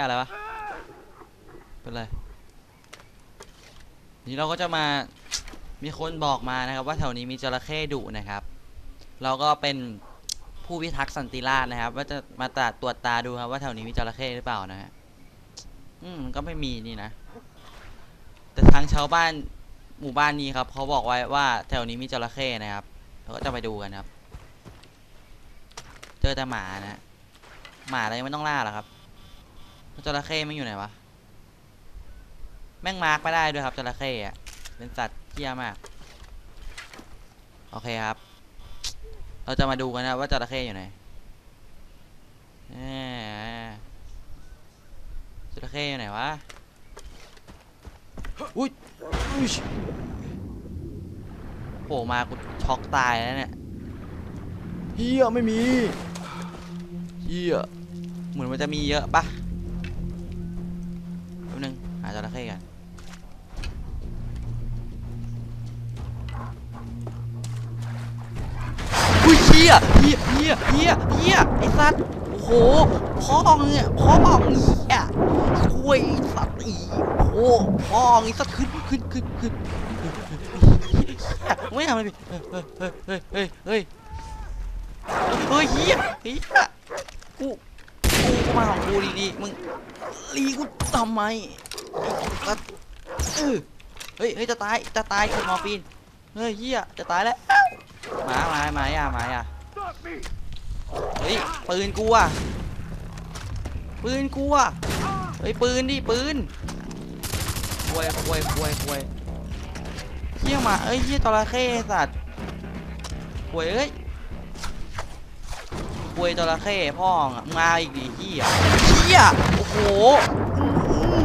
ยอะไรวะเป็นไรนี่เราก็จะมามีคนบอกมานะครับ ว่าแถวนี้มีจระเข้ดุนะครับ เราก็เป็นผู้พิทักษ์สันติราษนะครับ ว่าจะมาตรวจตรวจตาดูครับว่าแถวนี้มีจระเข้หรือเปล่านะฮะอืมก็ไม่มีนี่นะ แต่ทางชาวบ้านหมู่บ้านนี้ครับเขาบอกไว้ว่าแถวนี้มีจระเข้นะครับเราก็จะไปดูกันครับ เจอแต่หมานะหมาอะไรไม่ต้องล่าหรอครับ จระเข้ไม่งอยู่ไหนวะ แม่งมาร์กไม่ได้ด้วยครับจระเข้อะเป็นสัตว์เที่ยมาก โอเคครับ เราจะมาดูกันนะว่าจระเข้อยู่ไหนแหมจระเข้อยู่ไหนวะ อุ้ยอุ้ยโผล่มากูช็อกตายแล้วเนี่ยเฮียไม่มีเฮียเหมือนมันจะมีเยอะปะ อุ้ยเฮียเฮียเฮียเฮียเฮียไอสัตว์โอ้โหพ่อเนี่ยพ่อเฮียคุยสัตว์อีโอ้โหพ่อไอสัตว์ขึ้นขึ้นขึ้นขึ้นไม่ทำอะไรพี่เฮ้ยเฮ้ยเฮ้ยเฮ้ยเฮ้ยเฮ้ยเฮียเฮียกูกูมาของกูดีๆมึงรีกูทำไมไอ้สัตว์เออเฮ้ยเฮ้ยจะตายจะตายคือมอฟีนเฮ้ยเฮียจะตายแล้ว มาหมาหมาอย่าหมาอย่าเฮ้ยปืนกูอะปืนกูอะเฮ้ยปืนดิปืนควยควยควยควยเฮี้ยหมาเอ้ยเฮี้ยจระเข้ไอ้สัตว์ควยเอ้ยควยจระเข้พ่องอะมาอีกดิเฮี้ยเฮี้ยโอ้โหอื้อหือ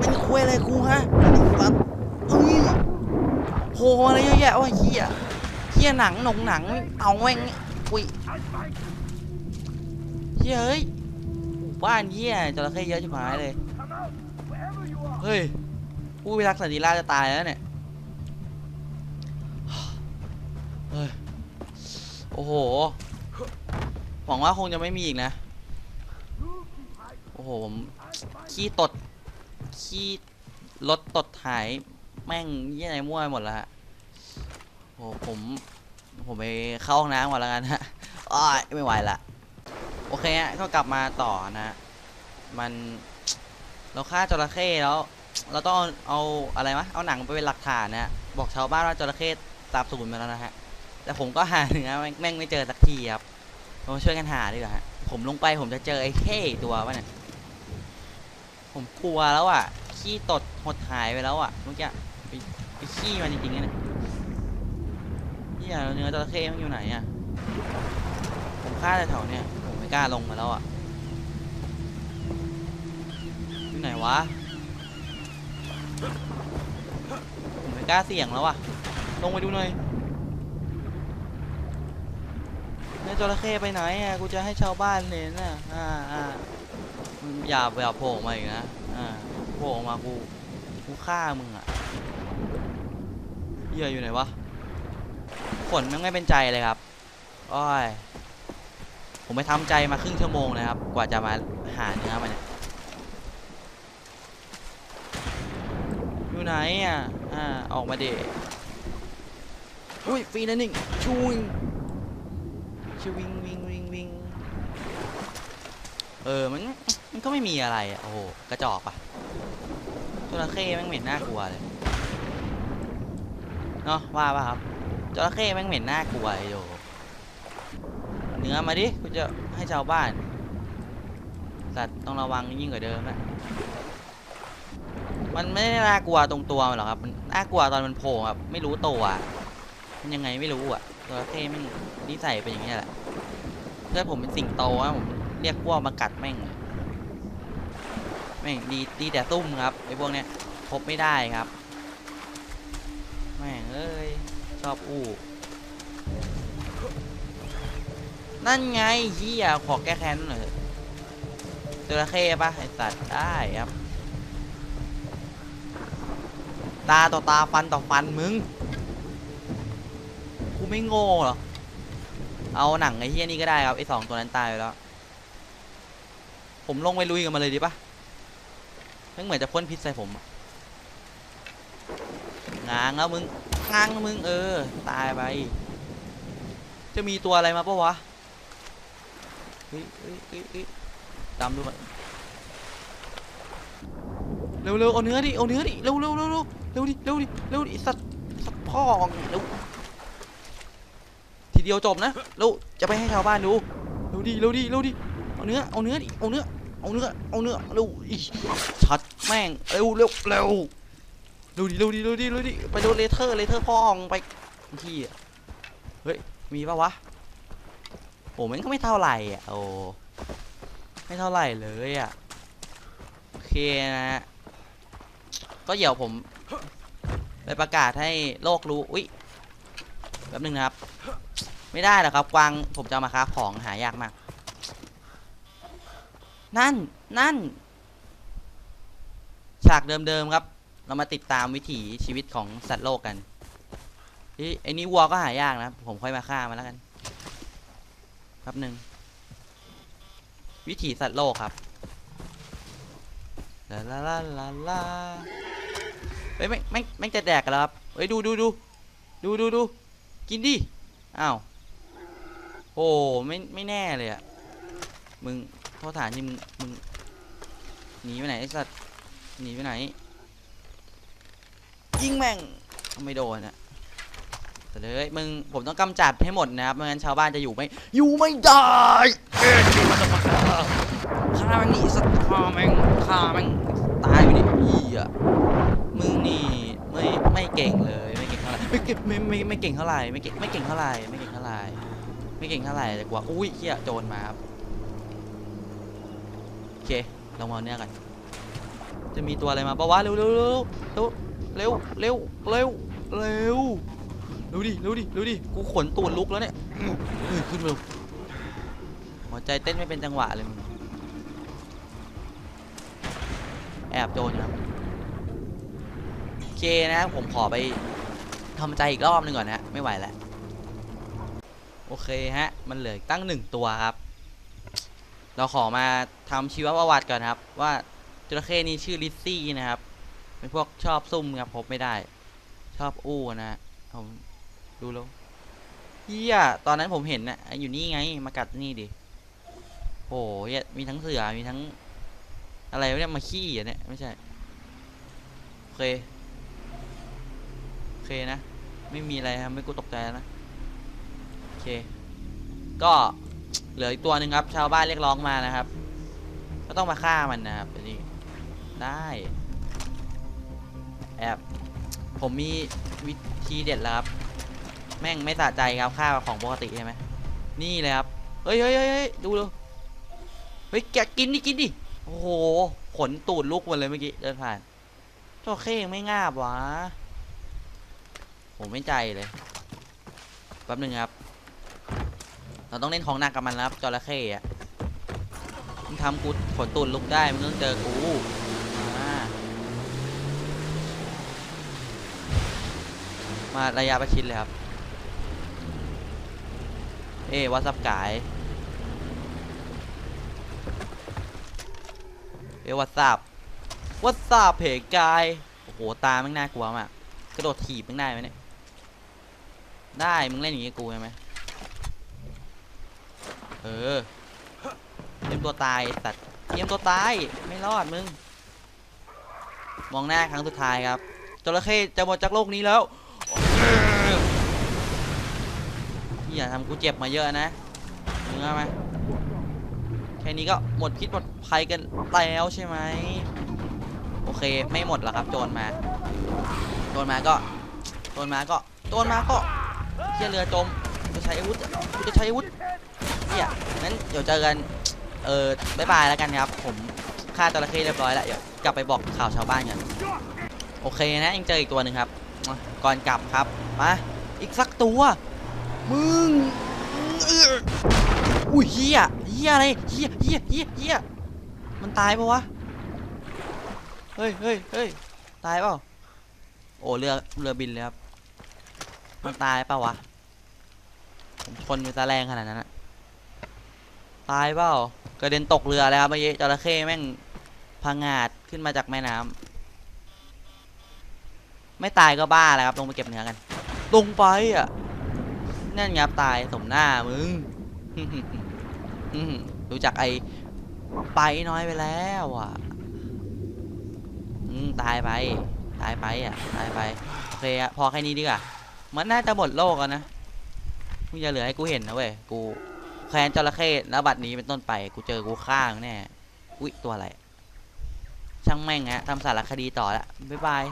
เป็นควยอะไรกูฮะไอ้สัตว์เอ้ยโหอะไรเยอะแยะวะเฮี้ย เฮี้ยหนังหนงหนังเอาแม่งคุยเฮ้ยเฮ้ยบ้านเฮียจระเข้เยอะชิบหายเลยเฮ้ยผู้พิทักษ์สันติราจะตายแล้วเนี่ยเฮ้ยโอ้โหหวังว่าคงจะไม่มีอีกนะโอ้โหผมขี้ตดขี้รถตดหายแม่งยี่อะไรมั่วไปหมดแล้วฮะ โอ้โหผม ผมไปเข้าห้องน้ำก่อนแล้วกันฮะอ้ายไม่ไหวละ โอเคฮะก็กลับมาต่อนะ มันเราฆ่าจระเข้แล้ว เราต้องเอาเอาอะไรวะเอาหนังไปเป็นหลักฐานนะฮะบอกชาวบ้านว่าจระเข้ตามสูญมาแล้วนะฮะ แต่ผมก็หาเนื้อแม่งแม่งไม่เจอสักทีครับเรามาช่วยกันหาดีกว่าฮะ ผมลงไปผมจะเจอไอ้เข้ตัววะเนี่ย ผมกลัวแล้วอะ ขี้ตดหดหายไปแล้วอะเมื่อกี้ไปขี้มันจริงๆนะเนี่ย หียเนื้อจระเข้มันอยู่ไหนอะผมฆ่าแถวเนี่ยผมไม่กล้าลงมาแล้วอะอยู่ไหนวะผมไม่กล้าเสี่ยงแล้วอะลงไปดูหน่อยเนี่ยจระเข้ไปไหนอะกูจะให้ชาวบ้านเห็นน่ะอ่าอ่าอย่าอย่าโผล่มาอีกนะอ่าโผล่มากูกูฆ่ามึงอะเหี้ยอยู่ไหนวะ ฝนแม่งไม่เป็นใจเลยครับอ้อยผมไปทำใจมาครึ่งชั่วโมงนะครับ กว่าจะมาหาเนื้อมันเนี่ยอยู่ไหนอะอ่าออกมาเดอุ้ยฟีนันนิ่งชูวิงชูวิงวิงวิงวิงเออมันมันก็ไม่มีอะไรอะโอ้โหกระจอกปะจระเข้แม่งเหม็นน่ากลัวเลยเนาะว่าป่ะครับ จระเข้แม่งเหม็นน่ากลัวเลยโยเนื้อมาดิกูจะให้ชาวบ้าน สัตว์ต้องระวังยิ่งกว่าเดิมนะมันไม่ได้น่ากลัวตรงตัวมันหรอกครับมันน่ากลัวตอนมันโผล่ครับไม่รู้ตัวมันยังไงไม่รู้อะตัวเท่ไม่งนิสัยเป็นอย่างนี้แหละเพื่อนผมเป็นสิงโตนะผมเรียกพวกมากัดแม่งแม่งดีดีแต่ตุ้มครับไอ้พวกเนี้ยพบไม่ได้ครับแม่งเอ้ ชอบอู้ นั่นไงเฮียขอแก้แค้นหน่อยเถอะจระเข้ปะไอสัตว์ได้ครับ ตาต่อตาฟันต่อฟันมึง กูไม่โง่เหรอ เอาหนังไอ้เฮียนี่ก็ได้ครับไอสองตัวนั้นตายไปแล้ว ผมลงไปลุยกับมันเลยดีปะม่งเหมือนจะพ่นพิษใส่ผมง้างแล้วมึง ง้างแล้วมึงเออ ตายไป จะมีตัวอะไรมาปะวะเฮ้ยเฮ้ยเฮ้ยเฮ้ยดำดูมันเร็วเร็วเอาเนื้อดิเอาเนื้อดิเร็วเร็วเร็วเร็วเร็วดิเร็วดิเร็วดิสัตว์สัตว์พ่องเร็วทีเดียวจบนะเร็วจะไปให้ชาวบ้านดูเร็วดิเร็วดิเร็วดิเอาเนื้อเอาเนื้อดิเอาเนื้อเอาเนื้อเอาเนื้อเร็วอีชัดแม่งเร็วเร็วเร็ว เร็วดิเร็วดิเร็วดิเร็วดิไปโดนเลเทอร์เลเทอร์พ่องไปที่เฮ้ยมีปะวะโอ้มันก็ไม่เท่าไหร่อะโอ้ไม่เท่าไหร่เลยอะโอเคนะฮะก็เดี๋ยวผมไปประกาศให้โลกรู้อุ๊ยแป๊บนึงนะครับ ไม่ได้หรอกครับกวางผมจะมาค้าของหายากมาก นั่นนั่นฉากเดิมๆครับ เรามาติดตามวิถีชีวิตของสัตว์โลกกันเฮ้ยไอ้นี่วัวก็หายากนะ ผมค่อยมาฆ่ามันแล้วกันแป๊บหนึ่งวิถีสัตว์โลกครับลาลาลาลาลาเฮ้ยไม่ไม่ไม่จะแดกกันแล้วครับเฮ้ยดูดูดูดูดูดูกินดิอ้าวโอ้ไม่ไม่แน่เลยอะมึงโทษฐานที่มึงมึงหนีไปไหนไอ้สัตว์หนีไปไหน ยิงแม่งไม่โดนอะแต่เลยมึงผมต้องกำจัดให้หมดนะครับไม่งั้นชาวบ้านจะอยู่ไม่อยู่ไม่ได้ฆ่าแม่งหนีสักฆ่าแม่งฆ่าแม่งตายไปดิอีอะมึงนี่ไม่ไม่เก่งเลยไม่เก่งเท่าไหร่ไม่เก่งไม่ไม่ไม่เก่งเท่าไหร่ไม่เก่งไม่เก่งเท่าไหร่ไม่เก่งเท่าไหร่ไม่เก่งเท่าไหร่แต่กว่าอุ้ยเฮียโจรมาครับโอเคลองมาเอาเนี่ยกันจะมีตัวอะไรมาปะวะเร็วเร็วเร็ว เร็วเร็วเร็วเร็วเร็วดิเร็วดิเร็วดิกูขนตูดลุกแล้วเนี่ยอือขึ้นเร็วหัวใจเต้นไม่เป็นจังหวะเลยมึงแอบโจรครับโอเคนะผมขอไปทำใจอีกรอบหนึงก่อนนะไม่ไหวแล้วโอเคฮะ มันเหลือตั้งหนึ่งตัวครับ เราขอมาทำชีวประวัติก่อนครับ ว่าจระเข้นี้ชื่อลิซซี่นะครับ เป็นพวกชอบซุ่มครับพบไม่ได้ ชอบอู้นะผมดูแล้วเฮียตอนนั้นผมเห็นนะอยู่นี่ไงมากัดนี่ดิโอ้ยมีทั้งเสือมีทั้ง อะไรเนี่ยมาขี้อะเนี่ยไม่ใช่โอเคโอเคนะ ไม่มีอะไรครับไม่กูตกใจนะโอเค ก็เหลืออีกตัวหนึ่งครับ ชาวบ้านเรียกร้องมานะครับ ก็ต้องมาฆ่ามันนะครับอันนี้ได้ แอบผมมีวิธีเด็ดแล้วครับ แม่งไม่สะใจครับค่าของปกติใช่ไหมนี่เลยครับเฮ้ยเฮ้ยเฮ้ยดูดูเฮ้ยแกกินดิกินดิโอ้โหขนตูดลุกหมดเลยเมื่อกี้เดินผ่านจระเข้งไม่งาบวะผมไม่ใจเลยแป๊บหนึงครับ เราต้องเล่นของหนักกับมันแล้วครับจระเข้อะมึงทำกูขนตูดลุกได้มึงต้องเจอกูมา มาระยะประชิดเลยครับ เอ้วัสับกาย เอ้วัสับวัสับเพกกาย โอ้โห ตาม่งน่ากลัวมากกระโดดถีบม่งได้ไหมเนี่ย ได้ มึงเล่นอย่างงี้กูใช่ไหมเออเตรียมตัวตายสัตว์เตรียมตัวตาย ไม่รอดมึง มองหน้าครั้งสุดท้ายครับจระเข้จะหมดจากโลกนี้แล้ว อย่าทำกูเจ็บมาเยอะนะมึงเอาไหมแค่นี้ก็หมดพิษหมดภัยกันแล้วใช่ไหมโอเคไม่หมดแล้วครับ โจรมา โจรมาก็ โจรมาก็ โจรมาก็เที่ยเรือจมจะใช้อาวุธกูจะใช้อาวุธเนี่ยงั้นเดี๋ยวเจอกันเออบายบายแล้วกันครับ ผมฆ่าจระเข้เรียบร้อยแล้วเดี๋ยวกลับไปบอกข่าวชาวบ้านกันโอเคนะยังเจออีกตัวหนึ่งครับ ก่อนกลับครับมาอีกสักตัว มึงอุ้ยเฮียเฮียอะไรเฮียเฮียเฮียเฮียมันตายปะวะ เฮ้ยเฮ้ยเฮ้ยตายเปล่า โอ้เรือเรือบินเลยครับ มันตายเปล่าวะ ผมชนมันตะแรงขนาดนั้นอะตายเปล่ากระเด็นตกเรือแล้วครับเมื่อกี้จระเข้แม่งพังงาดขึ้นมาจากแม่น้ำไม่ตายก็บ้าแล้วครับ ลงไปเก็บเนื้อกัน ลงไปอะ นั่นงับตายสมหน้ามึงรู้จักไอ้ไปน้อยไปแล้วอะตายไป ตายไปอะ ตายไป โอเคอะพอแค่นี้ดีกว่ามันน่าจะหมดโลกแล้วนะมึงอย่าเหลือให้กูเห็นนะเว้ย กูแคนจระเข้แล้วบัดนี้เป็นต้นไป กูเจอกูฆ่ามึงแน่ อุ๊ย ตัวอะไร ช่างแม่งฮะทำสารคดีต่อละบ๊ายบาย